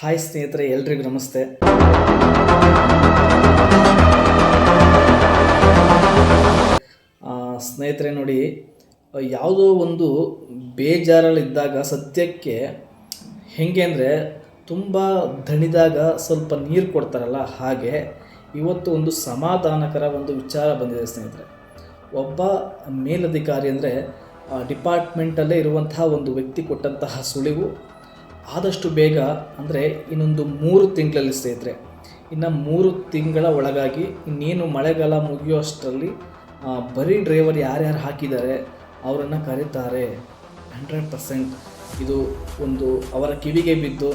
Hi ಸ್ನೇಹಿತರೆ, ಎಲ್ರಿಗೂ ನಮಸ್ತೆ. ಸ್ನೇಹಿತರೆ, ನೋಡಿ, ಯಾವುದೋ ಒಂದು ಬೇಜಾರಲ್ಲಿದ್ದಾಗ, ಸತ್ಯಕ್ಕೆ ಹೆಂಗೆ ಅಂದರೆ ತುಂಬ ದಣಿದಾಗ ಸ್ವಲ್ಪ ನೀರು ಕೊಡ್ತಾರಲ್ಲ, ಹಾಗೆ ಇವತ್ತು ಒಂದು ಸಮಾಧಾನಕರ ಒಂದು ವಿಚಾರ ಬಂದಿದೆ ಸ್ನೇಹಿತರೆ. ಒಬ್ಬ ಮೇಲಧಿಕಾರಿ ಅಂದರೆ ಡಿಪಾರ್ಟ್ಮೆಂಟಲ್ಲೇ ಇರುವಂತಹ ಒಂದು ವ್ಯಕ್ತಿ ಕೊಟ್ಟಂತಹ ಸುಳಿವು ಆದಷ್ಟು ಬೇಗ ಅಂದರೆ ಇನ್ನೊಂದು ಮೂರು ತಿಂಗಳಲ್ಲಿ ಸ್ನೇಹಿತರೆ ಇನ್ನು ಮೂರು ತಿಂಗಳ ಒಳಗಾಗಿ ಇನ್ನೇನು ಮಳೆಗಾಲ ಮುಗಿಯುವಷ್ಟರಲ್ಲಿ ಅಷ್ಟರಲ್ಲಿ ಬರೀ ಡ್ರೈವರ್ ಯಾರ್ಯಾರು ಹಾಕಿದ್ದಾರೆ ಅವರನ್ನು ಕರೀತಾರೆ. ಹಂಡ್ರೆಡ್ ಪರ್ಸೆಂಟ್ ಇದು ಒಂದು ಅವರ ಕಿವಿಗೆ ಬಿದ್ದು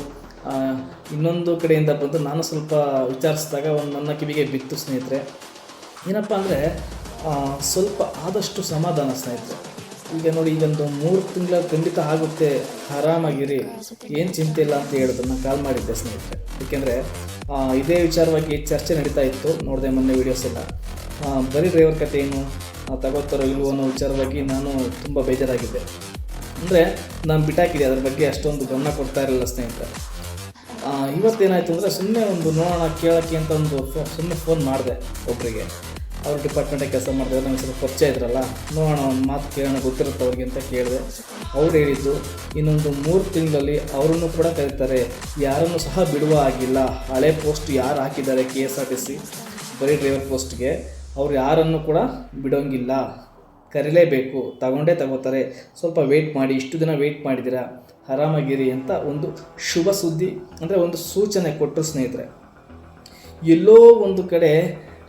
ಇನ್ನೊಂದು ಕಡೆಯಿಂದ ಬಂದು ನಾನು ಸ್ವಲ್ಪ ವಿಚಾರಿಸಿದಾಗ ಒಂದು ನನ್ನ ಕಿವಿಗೆ ಬಿತ್ತು ಸ್ನೇಹಿತರೆ. ಏನಪ್ಪ ಅಂದರೆ ಸ್ವಲ್ಪ ಆದಷ್ಟು ಸಮಾಧಾನ ಸ್ನೇಹಿತರೆ. ಈಗ ನೋಡಿ, ಈಗೊಂದು ಮೂರು ತಿಂಗಳ ಖಂಡಿತ ಆಗುತ್ತೆ. ಆರಾಮಾಗಿರಿ. ಏನು ಚಿಂತೆ ಇಲ್ಲ ಅಂತ ಹೇಳಿದ್ರು ಕಾಲ್ ಮಾಡಿದ್ದೆ ಸ್ನೇಹಿತರೆ. ಏಕೆಂದರೆ ಇದೇ ವಿಚಾರವಾಗಿ ಚರ್ಚೆ ನಡೀತಾ ಇತ್ತು. ನೋಡಿದೆ ಮೊನ್ನೆ ವೀಡಿಯೋಸ್ ಎಲ್ಲ. ಬರೀ ಡ್ರೈವರ್ ಕತೆ ಏನು ತಗೋತಾರೋ ಇಲ್ವೋ ಅನ್ನೋ ವಿಚಾರವಾಗಿ ನಾನು ತುಂಬ ಬೇಜಾರಾಗಿದ್ದೆ. ಅಂದರೆ, ನಾನು ಬಿಟ್ಟಾಕಿದೆ ಅದ್ರ ಬಗ್ಗೆ ಅಷ್ಟೊಂದು ಗಮನ ಕೊಡ್ತಾ ಇರಲಿಲ್ಲ ಸ್ನೇಹಿತರೆ. ಇವತ್ತೇನಾಯಿತು ಅಂದರೆ ಸುಮ್ಮನೆ ಒಂದು ನೋಡೋಣ, ಕೇಳೋಕ್ಕೆ ಅಂತ ಒಂದು ಸುಮ್ಮನೆ ಫೋನ್ ಮಾಡಿದೆ ಒಬ್ಬರಿಗೆ ಅವ್ರು ಡಿಪಾರ್ಟ್ಮೆಂಟಾಗಿ ಕೆಲಸ ಮಾಡ್ತಾರೆ ನನಗೆ ಸ್ವಲ್ಪ ಪರಿಚಯ ಇದ್ರಲ್ಲ, ನೋಡೋಣ, ಒಂದು ಮಾತು ಕೇಳೋಣ, ಗೊತ್ತಿರುತ್ತೆ ಅವ್ರಿಗೆ ಅಂತ ಕೇಳಿದೆ. ಅವ್ರು ಹೇಳಿದ್ದು, ಇನ್ನೊಂದು ಮೂರು ತಿಂಗಳಲ್ಲಿ ಅವರನ್ನು ಕೂಡ ಕರೀತಾರೆ. ಯಾರನ್ನು ಸಹ ಬಿಡುವ ಆಗಿಲ್ಲ. ಹಳೆ ಪೋಸ್ಟ್ ಯಾರು ಹಾಕಿದ್ದಾರೆ K S R T C ಬರೀ ಡ್ರೈವರ್ ಪೋಸ್ಟ್ಗೆ ಅವ್ರು ಯಾರನ್ನು ಕೂಡ ಬಿಡೋಂಗಿಲ್ಲ. ಕರೀಲೇಬೇಕು. ತಗೊಂಡೇ ತಗೋತಾರೆ. ಸ್ವಲ್ಪ ವೆಯ್ಟ್ ಮಾಡಿ, ಇಷ್ಟು ದಿನ ವೆಯ್ಟ್ ಮಾಡಿದ್ದೀರಾ ಆರಾಮಾಗಿರಿ ಅಂತ ಒಂದು ಶುಭ ಸುದ್ದಿ, ಅಂದರೆ ಒಂದು ಸೂಚನೆ ಕೊಟ್ಟರು ಸ್ನೇಹಿತರೆ. ಎಲ್ಲೋ ಒಂದು ಕಡೆ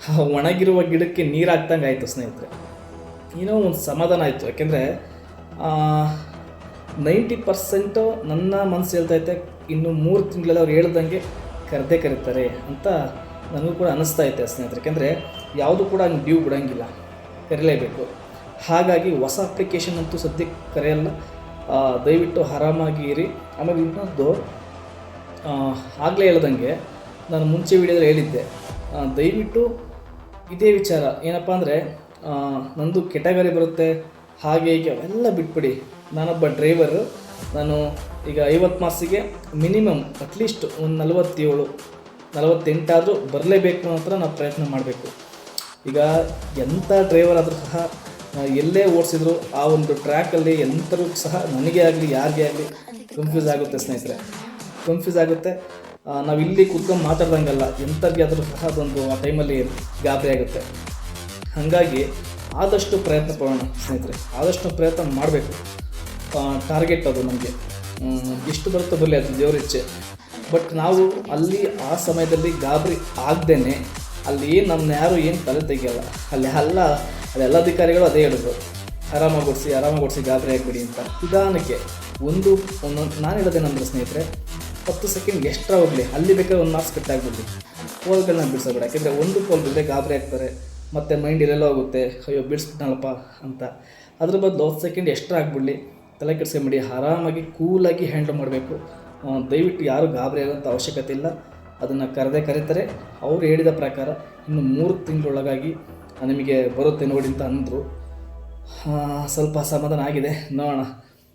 ಒಣಗಿರುವ ಗಿಡಕ್ಕೆ ನೀರು ಹಾಕ್ದಂಗೆ ಆಯಿತು ಸ್ನೇಹಿತರೆ. ಏನೋ ಒಂದು ಸಮಾಧಾನ ಆಯಿತು. ಯಾಕೆಂದರೆ ನೈಂಟಿ ಪರ್ಸೆಂಟು ನನ್ನ ಮನಸ್ಸು ಹೇಳ್ತೈತೆ ಇನ್ನು ಮೂರು ತಿಂಗಳಲ್ಲಿ ಅವ್ರು ಹೇಳ್ದಂಗೆ ಕರೆದೇ ಕರೀತಾರೆ ಅಂತ ನನಗೂ ಕೂಡ ಅನ್ನಿಸ್ತಾ ಐತೆ ಸ್ನೇಹಿತರೆ. ಯಾಕೆಂದರೆ, ಯಾವುದು ಕೂಡ ಹಂಗೆ ಡ್ಯೂ ಬಿಡೋಂಗಿಲ್ಲ, ಕರೀಲೇಬೇಕು. ಹಾಗಾಗಿ ಹೊಸ ಅಪ್ಲಿಕೇಶನ್ ಅಂತೂ ಸದ್ಯಕ್ಕೆ ಕರೆಯಲ್ಲ. ದಯವಿಟ್ಟು ಆರಾಮಾಗಿ ಇರಿ. ಆಮೇಲೆ ಇನ್ನೊಂದು ಆಗಲೇ ಹೇಳ್ದಂಗೆ, ನಾನು ಮುಂಚೆ ವಿಡಿಯೋದಲ್ಲಿ ಹೇಳಿದ್ದೆ ದಯವಿಟ್ಟು ಇದೇ ವಿಚಾರ. ಏನಪ್ಪ ಅಂದರೆ ನಂದು ಕೆಟಗರಿ ಬರುತ್ತೆ. ಹಾಗೆ ಹೀಗೆ ಅವೆಲ್ಲ ಬಿಟ್ಬಿಡಿ. ನಾನೊಬ್ಬ ಡ್ರೈವರು ನಾನು ಈಗ ಐವತ್ತು ಮಾಸಿಗೆ ಮಿನಿಮಮ್ ಅಟ್ಲೀಸ್ಟ್ ಒಂದು ನಲವತ್ತೇಳು, ನಲವತ್ತೆಂಟಾದರೂ ಬರಲೇಬೇಕು ಅಂತ ನಾವು ಪ್ರಯತ್ನ ಮಾಡಬೇಕು. ಈಗ ಎಂಥ ಡ್ರೈವರ್ ಆದರೂ ಸಹ ಎಲ್ಲೇ ಓಡಿಸಿದ್ರು ಆ ಒಂದು ಟ್ರ್ಯಾಕಲ್ಲಿ ಎಂಥರೂ ಸಹ ನನಗೆ ಆಗಲಿ, ಯಾರಿಗೆ ಆಗಲಿ ಕನ್ಫ್ಯೂಸ್ ಆಗುತ್ತೆ ಸ್ನೇಹಿತರೆ. ಕನ್ಫ್ಯೂಸ್ ಆಗುತ್ತೆ. ನಾವು ಇಲ್ಲಿ ಕುತ್ಕೊಂಡು ಮಾತಾಡ್ದಂಗೆಲ್ಲ ಎಂಥದ್ದು ಆದರೂ ಸಹ ಅದೊಂದು ಆ ಟೈಮಲ್ಲಿ ಗಾಬರಿ ಆಗುತ್ತೆ. ಹಾಗಾಗಿ ಆದಷ್ಟು ಪ್ರಯತ್ನ ಪಡೋಣ ಸ್ನೇಹಿತರೆ, ಆದಷ್ಟು ಪ್ರಯತ್ನ ಮಾಡಬೇಕು. ಟಾರ್ಗೆಟ್ ಅದು ನಮಗೆ. ಎಷ್ಟು ಬರುತ್ತೋ ಬರಲಿ ಅದು ದೇವ್ರ ಇಚ್ಛೆ. ಬಟ್ ನಾವು ಅಲ್ಲಿ ಆ ಸಮಯದಲ್ಲಿ ಗಾಬರಿ ಆಗ್ದೇನೆ ಅಲ್ಲಿ ಏನು ನಮ್ಮನ್ನ ಯಾರು ಏನು ತಲೆ ತೆಗಿಯಲ್ಲ. ಅಲ್ಲಿ ಅಲ್ಲ ಅಲ್ಲೆಲ್ಲ ಅಧಿಕಾರಿಗಳು ಅದೇ ಹೇಳಿದ್ರು ಆರಾಮಾಗಿ ಓಡಿಸಿ ಆರಾಮಾಗಿ ಓಡಿಸಿ ಗಾಬರಿ ಆಗಿಬಿಡಿ ಅಂತ. ನಿಧಾನಕ್ಕೆ ಒಂದು ಒಂದೊಂದು ನಾನು ಹೇಳೋದೇನಂದ್ರೆ ಸ್ನೇಹಿತರೆ ಹತ್ತು ಸೆಕೆಂಡ್ ಎಕ್ಸ್ಟ್ರಾ ಹೋಗಲಿ. ಅಲ್ಲಿ ಬೇಕಾದ್ರೆ ಒಂದು ಮಾರ್ಕ್ಸ್ ಕಟ್ ಆಗಿಬಿಡ್ಲಿ ಪೋಲ್ಗಳನ್ನ ಬಿಡಿಸೋಬೇಡ. ಯಾಕೆಂದರೆ ಒಂದು ಪೋಲ್ ಬಿದ್ದರೆ ಗಾಬರಿ ಆಗ್ತಾರೆ. ಮತ್ತು ಮೈಂಡ್ ಇಲ್ಲೆಲ್ಲ ಹೋಗುತ್ತೆ. ಅಯ್ಯೋ, ಬಿಡಿಸ್ಬಿಟ್ನಲ್ಲಪ್ಪ ಅಂತ. ಅದ್ರ ಬದಲು ಹತ್ತು ಸೆಕೆಂಡ್ ಎಕ್ಸ್ಟ್ರಾ ಆಗಿಬಿಡಲಿ. ತಲೆ ಕೆಡಿಸ್ಕೊಂಬಿಡಿ. ಆರಾಮಾಗಿ ಕೂಲಾಗಿ ಹ್ಯಾಂಡಲ್ ಮಾಡಬೇಕು. ದಯವಿಟ್ಟು ಯಾರು ಗಾಬರಿ ಆಗೋಂಥ ಅವಶ್ಯಕತೆ ಇಲ್ಲ. ಅದನ್ನು ಕರೆದೇ ಕರೀತಾರೆ. ಅವರು ಹೇಳಿದ ಪ್ರಕಾರ ಇನ್ನು ಮೂರು ತಿಂಗಳೊಳಗಾಗಿ ನಿಮಗೆ ಬರುತ್ತೆ ನೋಡಿ ಅಂತ ಅಂದರು. ಸ್ವಲ್ಪ ಸಮಾಧಾನ ಆಗಿದೆ. ನೋಡೋಣ.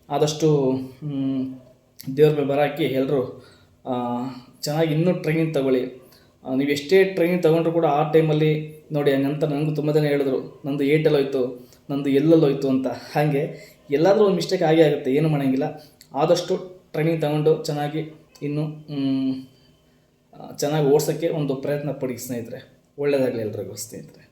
ಆದಷ್ಟು ದೇವ್ರ ಮೇಲೆ ಬರಾಕಿ ಎಲ್ಲರೂ ಚೆನ್ನಾಗಿ ಇನ್ನೂ ಟ್ರೈನಿಂಗ್ ತಗೊಳ್ಳಿ. ನೀವು ಎಷ್ಟೇ ಟ್ರೈನಿಂಗ್ ತೊಗೊಂಡ್ರು ಕೂಡ ಆ ಟೈಮಲ್ಲಿ ನೋಡಿ, ನಂತರ ನನಗೂ ತುಂಬ ಜನ ಹೇಳಿದ್ರು, ನಂದು ಏಟಲ್ಲಿ ಹೋಯ್ತು, ನಂದು ಎಲ್ಲಲ್ಲಿ ಹೋಯ್ತು ಅಂತ. ಹಾಗೆ ಎಲ್ಲಾದರೂ ಒಂದು ಮಿಸ್ಟೇಕ್ ಆಗೇ ಆಗುತ್ತೆ, ಏನು ಮಾಡೋಂಗಿಲ್ಲ. ಆದಷ್ಟು ಟ್ರೈನಿಂಗ್ ತಗೊಂಡು ಚೆನ್ನಾಗಿ ಇನ್ನು ಚೆನ್ನಾಗಿ ಓಡ್ಸೋಕ್ಕೆ ಒಂದು ಪ್ರಯತ್ನ ಪಡಿ ಸ್ನೇಹಿತರೆ. ಒಳ್ಳೆಯದಾಗಲಿ ಎಲ್ರಿಗೂ ಸ್ನೇಹಿತರೆ.